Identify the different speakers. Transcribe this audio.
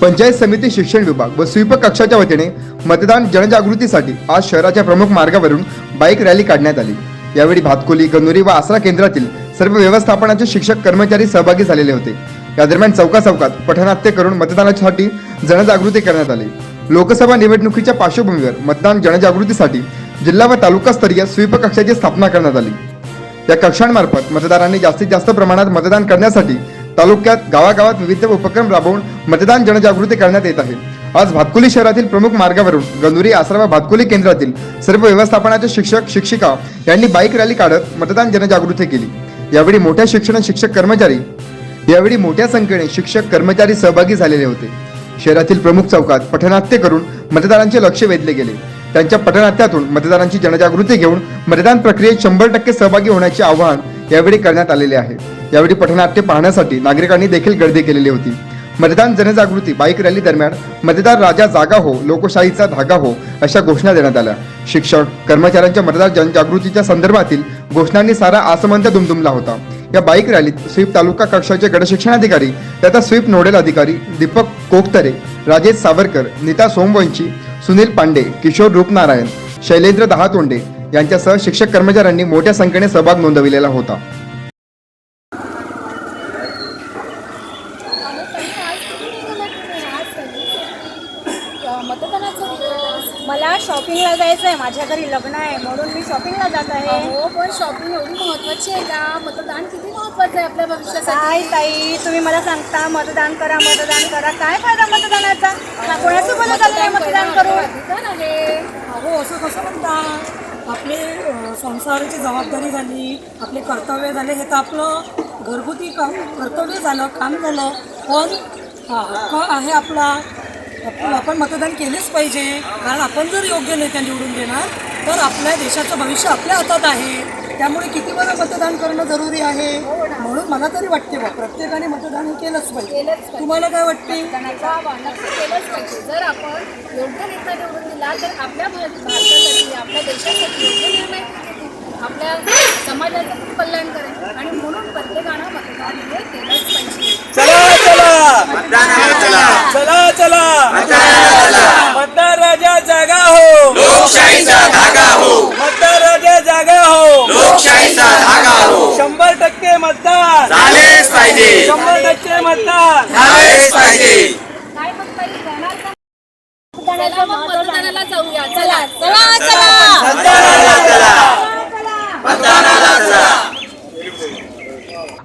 Speaker 1: पंचायत समिती शिक्षण विभाग व स्वीप कक्षाच्या वतीने मतदान जनजागृतीसाठी आज शहराच्या प्रमुख मार्गावरून बाईक रॅली काढण्यात आली. यावेळी भातकोली गणुरी व आसरा केंद्रातील सर्व व्यवस्थापनाचे शिक्षक कर्मचारी सहभागी झालेले होते. या दरम्यान चौका चौकात पठनाट्य करून मतदानासाठी जनजागृती करण्यात आली. लोकसभा निवडणुकीच्या पार्श्वभूमीवर मतदान जनजागृतीसाठी जिल्हा व तालुकास्तरीय स्वीप कक्षाची स्थापना करण्यात आली. या कक्षांमार्फत मतदारांनी जास्तीत जास्त प्रमाणात मतदान करण्यासाठी तालुक्यात गावागावात विविध उपक्रम राबवून मतदान जनजागृती करण्यात येत आहे. आज भातकुली शहरातील प्रमुख मार्गावरून गंदुरी आसरा व भातकुली केंद्रातील सर्व व्यवस्थापनाचे शिक्षक शिक्षिका यांनी बाईक रॅली काढत मतदान जनजागृती केली. यावेळी मोठ्या शिक्षण शिक्षक कर्मचारी यावेळी मोठ्या संख्येने शिक्षक कर्मचारी सहभागी झालेले होते. शहरातील प्रमुख चौकात पठनाट्य करून मतदारांचे लक्ष वेधले गेले. त्यांच्या पठनाट्यातून मतदारांची जनजागृती घेऊन मतदान प्रक्रियेत शंभर टक्के सहभागी होण्याचे आवाहन यावेळी करण्यात आलेले आहे. यावेळी पठनाट्य पाहण्यासाठी नागरिकांनी देखील गर्दी केलेली होती. मतदान जनजागृती बाईक रॅली दरम्यान मतदार राजा जागा हो लोकशाहीचा धागा हो अशा घोषणा देण्यात आल्या. शिक्षक कर्मचाऱ्यांच्या मतदार जनजागृतीच्या संदर्भातील घोषणांनी सारा आसमंत दुमदुमला होता. या बाईक रॅलीत स्वीप तालुका कक्षाचे गटशिक्षणाधिकारी तथा स्वीप नोडल अधिकारी दीपक कोकतरे राजेश सावरकर नीता सोमवंशी सुनील पांडे किशोर रूपनारायण शैलेंद्र दहातोंडे यांच्यासह शिक्षक कर्मचाऱ्यांनी मोठ्या संख्येने सहभाग नोंदविलेला होता.
Speaker 2: मला शॉपिंगला जायचं आहे माझ्या घरी लग्न आहे म्हणून मी शॉपिंगला जात आहे.
Speaker 3: हो पण शॉपिंग एवढी महत्वाची आहे का? मतदान किती महत्वाचं आहे आपल्या
Speaker 2: काय
Speaker 3: भविष्यासाठी
Speaker 2: ताई तुम्ही मला सांगता मतदान करा मतदान करा. काय फायदा मतदानाचा? का कोणाचं बोलत मतदान करू
Speaker 3: अधिकार आहे
Speaker 4: अहो असं कसं म्हणता? आपले संसाराची जबाबदारी झाली आपले कर्तव्य झाले हे तर आपलं घरगुती काम कर्तव्य झालं काम झालं. पण हा हक्क आहे आपला. आपण मतदान केलेच पाहिजे. कारण आपण जर योग्य नेत्या निवडून देणार तर आपल्या देशाचं भविष्य आपल्या हातात आहे. त्यामुळे किती वेळा मतदान करणं जरुरी आहे? म्हणून मला तरी वाटते बा प्रत्येकाने मतदान हे केलंच पाहिजे. तुम्हाला काय वाटते?
Speaker 3: केलंच पाहिजे. जर आपण योग्य नेता निवडून दिला तर आपल्या भारत आपल्या देशासाठी योग्य निर्णय घेतील. आपल्या समाजाचं खूप कल्याण करेल आणि म्हणून प्रत्येकानं मतदान हे केलंच पाहिजे.
Speaker 5: चला चला. चला. चला मतदार राजा जागा हो.
Speaker 6: लोकशाहीचा धागा हो.
Speaker 5: मतदार राजा जागा हो.
Speaker 6: लोकशाहीचा धागा हो
Speaker 5: शंभर टक्के मतदान
Speaker 6: झालेच पाहिजे
Speaker 5: शंभर टक्के मतदान
Speaker 6: झालेच पाहिजे
Speaker 3: काय मग ताई जाणार का चला मग मतदानाला जाऊया चला
Speaker 2: चला चला
Speaker 6: मतदानाला चला मतदानाला चला